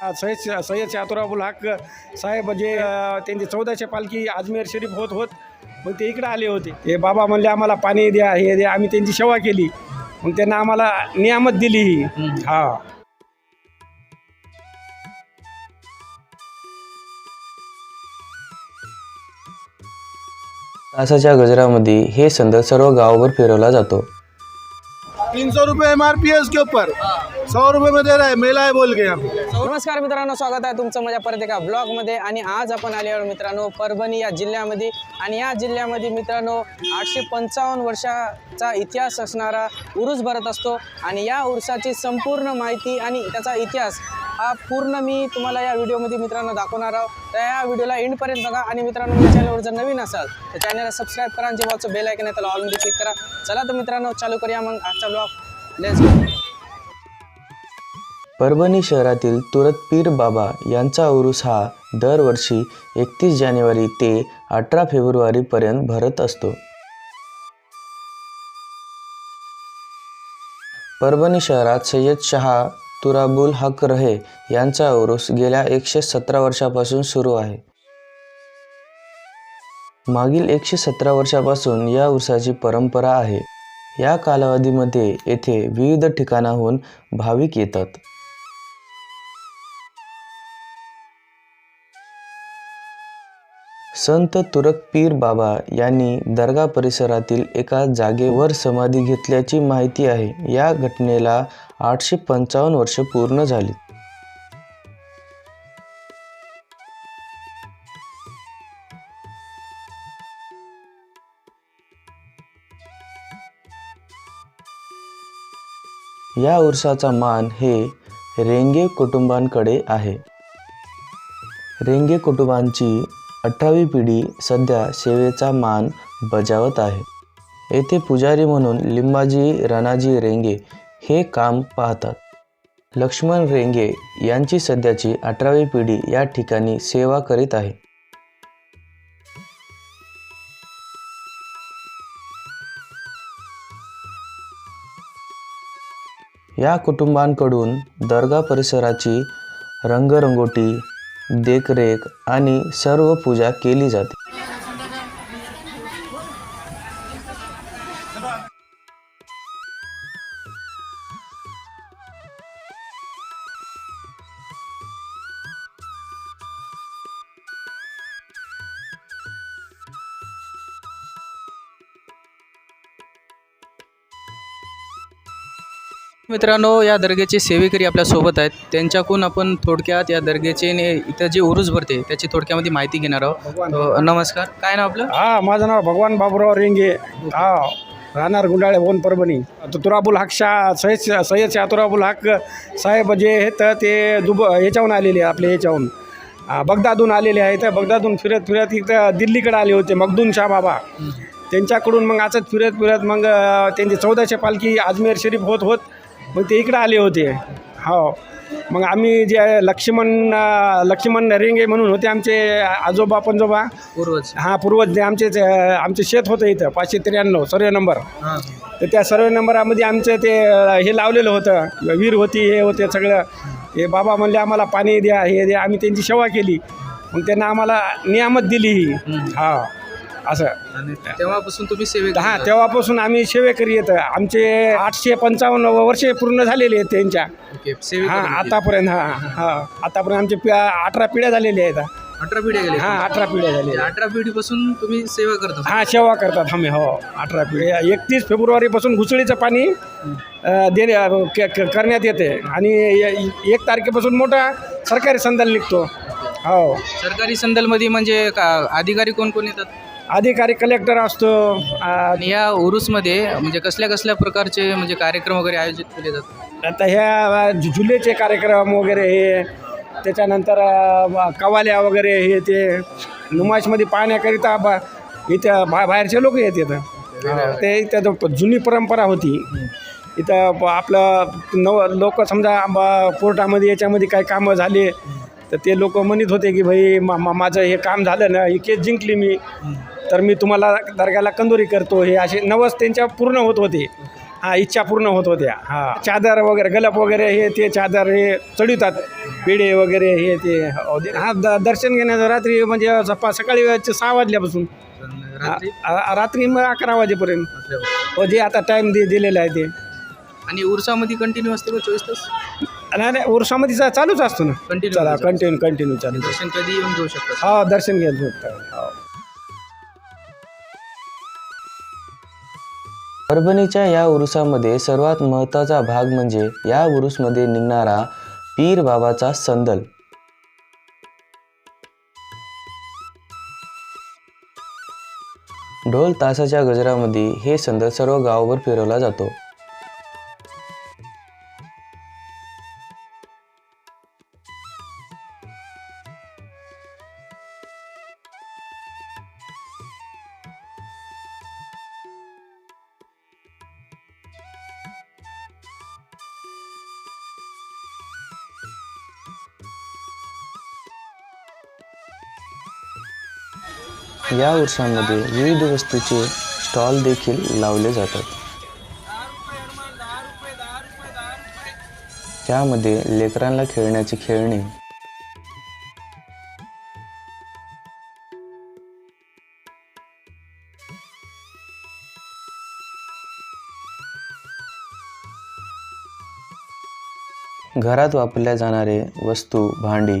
सय्यद सय्यद शातुराबुल हक साहेब जे अ, त्यांची चौदाशे पालखी अजमेर शरीफ होत होत मग ते इकडे आले होते. ते बाबा म्हणले आम्हाला पाणी द्या हे द्या आम्ही त्यांची सेवा केली. मग त्यांना आम्हाला नियामत दिली ही. हा. तासाच्या गजरामध्ये हे संद सर्व गावावर फिरवला जातो. तीन सौ रुपये एम आर पी है उसके ऊपर. सौ रुपये में दे रहा है मेला है बोल के यहाँ पे. नमस्कार मित्रांनो स्वागत आहे तुमचं माझ्या परत एका ब्लॉगमध्ये आणि आज आपण आले आहोत मित्रांनो परभणी या जिल्ह्यामध्ये. आणि या जिल्ह्यामध्ये मित्रांनो आठशे पंचावन्न वर्षाचा इतिहास असणारा उरूस भरत असतो. आणि या उरुसाची संपूर्ण माहिती आणि त्याचा इतिहास हा पूर्ण मी तुम्हाला या व्हिडिओमध्ये मित्रांनो दाखवणार आहोत. तर या व्हिडिओला एंडपर्यंत बघा. आणि मित्रांनो या चॅनलवर जर नवीन असाल तर चॅनलला सबस्क्राईब करा जेव्हाचं बेल आहे की नाही त्याला ऑलमध्ये क्लिक करा. चला तर मित्रांनो चालू करूया मग आजचा ब्लॉग लेट्स परभणी शहरातील तुरत पीर बाबा यांचा उरूस हा दरवर्षी एकतीस जानेवारी ते अठरा फेब्रुवारीपर्यंत भरत असतो. परभणी शहरात सय्यद शहा तुराबुल हक रहे यांचा उरूस गेल्या एकशे सतरा वर्षापासून सुरू आहे. मागील एकशे सतरा वर्षापासून या उरसाची परंपरा आहे. या कालावधीमध्ये येथे विविध ठिकाणाहून भाविक येतात. संत तुरक पीर बाबा यांनी दर्गा परिसरातील एका जागेवर समाधी घेतल्याची माहिती आहे. या घटनेला आठशे पंचावन्न वर्ष पूर्ण झाली. या उरसाचा मान हे रेंगे कुटुंबांकडे आहे. रेंगे कुटुंबांची अठरावी पिढी सध्या सेवेचा मान बजावत आहे. येथे पुजारी म्हणून लिंबाजी रणाजी रेंगे हे काम पाहतात. लक्ष्मण रेंगे यांची सध्याची अठरावी पिढी या ठिकाणी सेवा करीत आहे. या कुटुंबांकडून दर्गा परिसराची रंगरंगोटी देखरेख आणि सर्व पूजा केली जाते. मित्रांनो या दर्ग्याचे सेवेकरी आपल्यासोबत आहेत. त्यांच्याकडून आपण थोडक्यात या दर्ग्याचे ने इथं जे उरूस भरते त्याची थोडक्यामध्ये माहिती घेणार आहोत. नमस्कार. काय नाव आपलं? हा माझं नाव भगवान बाबुराव रेंगे. हा राहणार गुंडाळे भवन परभणी. तो तुराबुल हक शाह सय्यद सय्यद शातुराबुल हक साहेब जे आहेत ते दुब ह्याच्याहून आलेले आपले ह्याच्याहून आ, बगदादहून आलेले आहेत. बगदादहून फिरत फिरत इथं दिल्लीकडे आले होते मखदूम शाह बाबा. त्यांच्याकडून मग असंच फिरत फिरत मग त्यांची चौदाशे पालखी अजमेर शरीफ होत होत मग ते इकडं आले होते. हो. मग आम्ही जे लक्ष्मण लक्ष्मण रेंगे म्हणून होते आमचे आजोबा पंजोबा पूर्वज. हां पूर्वज जे आमचे आमचे शेत होतं इथं पाचशे त्र्याण्णव सर्वे नंबर. तर त्या सर्वे नंबरामध्ये आमचं ते हे लावलेलं होतं. विहीर होती हे होते सगळं. हे बाबा म्हणले आम्हाला पाणी द्या हे द्या. आम्ही त्यांची सेवा केली. मग त्यांना आम्हाला नियामत दिली ही. हा. असं. तेव्हापासून तुम्ही सेवे हां तेव्हापासून आम्ही सेवेकरी येतं. आमचे आठशे पंचावन्न वर्षे पूर्ण झालेले आहेत त्यांच्या. हां आतापर्यंत हां हां. आतापर्यंत आमचे अठरा पिढ्या झालेल्या आहेत. अठरा पिढ्या गेले हां अठरा पिढ्या झालेल्या अठरा पिढीपासून तुम्ही सेवा करता हा सेवा करतात आम्ही हो. अठरा पिढी एकतीस फेब्रुवारीपासून घुसळीचं पाणी देणे करण्यात येते. आणि एक तारखेपासून मोठा सरकारी संदल निघतो. हो. सरकारी संदलमध्ये म्हणजे का अधिकारी कोण कोण येतात? अधिकारी कलेक्टर असतो. आणि या उरूसमध्ये म्हणजे कसल्या कसल्या प्रकारचे म्हणजे कार्यक्रम वगैरे आयोजित केले जातात? आता ह्या झु- झुलेचे कार्यक्रम वगैरे हे त्याच्यानंतर अ, ब- कवाल्या वगैरे हे ते नुमाशमध्ये पाहण्याकरिता बा इथं बा बाहेरचे लोक येत हो, ते इथं जो जुनी परंपरा होती. इथं प- आपलं नव लोक समजा ब- कोर्टामध्ये याच्यामध्ये काही कामं झाले तर ते लोक म्हणत होते की भाई मा मा- माझं हे काम झालं ना ही केस जिंकली मी. तर मी तुम्हाला दर्ग्याला कंदोरी करतो. हे असे नवस त्यांच्या पूर्ण होत होते. हा इच्छा पूर्ण होत होत्या. हा. चादर वगैरे गलप वगैरे हे ते चादर हे चढवतात पेढे वगैरे हे ते. हो, दे- हा द दर्शन घेण्याचं रात्री म्हणजे सपा सकाळी सहा वाजल्यापासून. रात्री? मग अकरा वाजेपर्यंत. हो जे आता टाईम दे दिलेला आहे ते. आणि उरसामध्ये कंटिन्यू असते का चोवीस तास? नाही नाही उरसामध्ये चालूच असतो ना. कंटिन्यू कंटिन्यू कंटिन्यू चालू. दर्शन कधी येऊन घेऊ शकतात? हा दर्शन घ्यायला भेटतं परभणीच्या या उरुसामध्ये सर्वात महत्त्वाचा भाग म्हणजे या उरुसमध्ये निघणारा पीर बाबाचा संदल. ढोल तासाच्या गजरामध्ये हे संदल सर्व गावभर फिरवला जातो. या उत्सवामध्ये विविध वस्तूचे स्टॉल देखील लावले जातात. त्यामध्ये लेकरांना खेळण्याची खेळणी घरात वापरल्या जाणारे वस्तू भांडी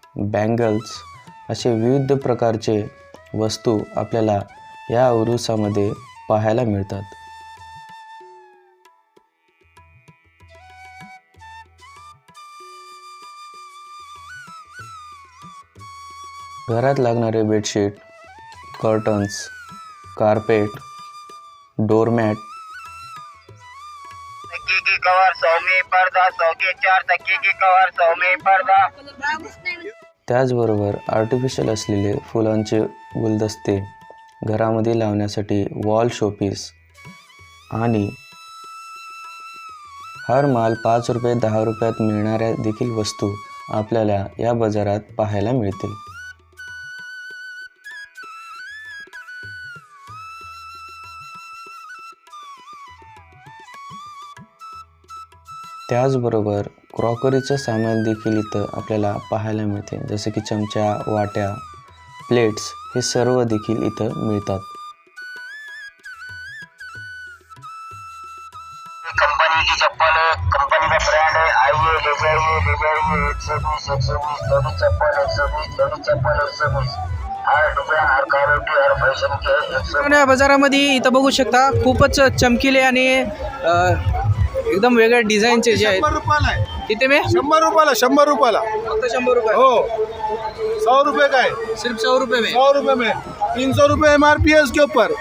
बँगल्स असे विविध प्रकारचे वस्तू आपल्याला या उरुसामध्ये पाहायला मिळतात. घरात लागणारे bedsheet curtains carpet doormat cover सौ में पर्दा सौ के चार तकिए की कवर सौ में पर्दा त्याचबरोबर आर्टिफिशियल असलेले फुलांचे गुलदस्ते घरामध्ये लावण्यासाठी वॉल शोपीस आणि हर माल पाच रुपये दहा रुपयात मिळणाऱ्या देखील वस्तू आपल्याला या बाजारात पाहायला मिळतील. त्याचबरोबर क्रॉकरीचं सामान देखील इथं आपल्याला पाहायला मिळते. जसं की चमचा वाट्या प्लेट्स हे सर्व देखील इथं मिळतात. कंपनी की चप्पल कंपनी का ब्रांड है आइए ले जाइए ले जाइए एक सौ बीस एक सौ बीस दोनों चप्पल एक सौ बीस दोनों चप्पल एक सौ बीस हर डिजाइन हर क्वालिटी हर फैशन के एक सौ या बाजारामध्ये इथं बघू शकता खूपच चमकीले आणि एकदम वेगळ्या डिझाईनचे जे आहेत. शंभर रुपयाला आहे. किती में शंभर रुपयाला शंभर रुपयाला फक्त शंभर रुपये हो सौ रुपये का है सिर्फ़ सौ रुपये में सौ रुपये में तीन सौ रुपये एम आर पी है उसके ऊपर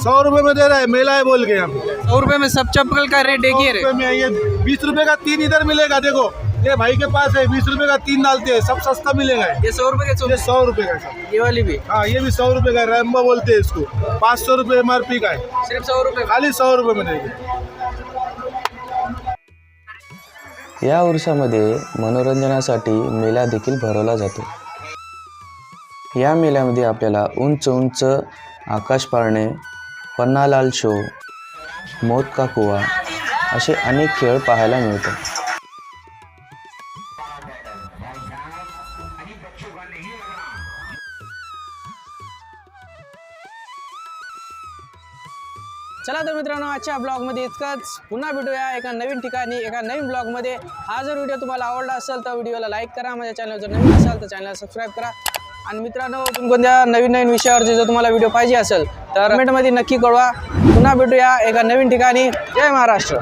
सौ रुपये में दे रहा है मेला है बोल के यहाँ सौ रुपये में सब चप्पल का रेट एक ही है में ये बीस रुपये का तीन इधर मिलेगा देखो ये भाई के पास है बीस रुपये का तीन डालते हैं सब सस्ता मिलेगा ये सौ रुपये का ये सौ रुपये का है ये वाली भी हाँ ये भी सौ रुपये का है रैम्बो बोलते हैं इसको पाँच सौ रुपये एम आर पी का है सिर्फ़ सौ रुपये खाली सौ रुपये में देंगे या वर्षामध्ये मनोरंजनासाठी मेला देखील भरवला जातो. या मेल्यामध्ये आपल्याला उंच उंच आकाश पाळणे पन्नालाल शो मोत का कुवा असे अनेक खेळ पाहायला मिळतात. चला तर मित्रांनो आजच्या ब्लॉगमध्ये इतकंच. पुन्हा भेटूया एका नवीन ठिकाणी एका नवीन ब्लॉगमध्ये. हा जर व्हिडिओ तुम्हाला आवडला असेल तर व्हिडिओला लाईक करा माझ्या चॅनल जर नवीन असाल तर चॅनलला सबस्क्राईब करा. आणि मित्रांनो तुम्ही कोणत्या नवीन नवीन विषयावरचे जर तुम्हाला व्हिडिओ पाहिजे असेल तर कमेंटमध्ये नक्की कळवा. पुन्हा भेटूया एका नवीन ठिकाणी. जय महाराष्ट्र.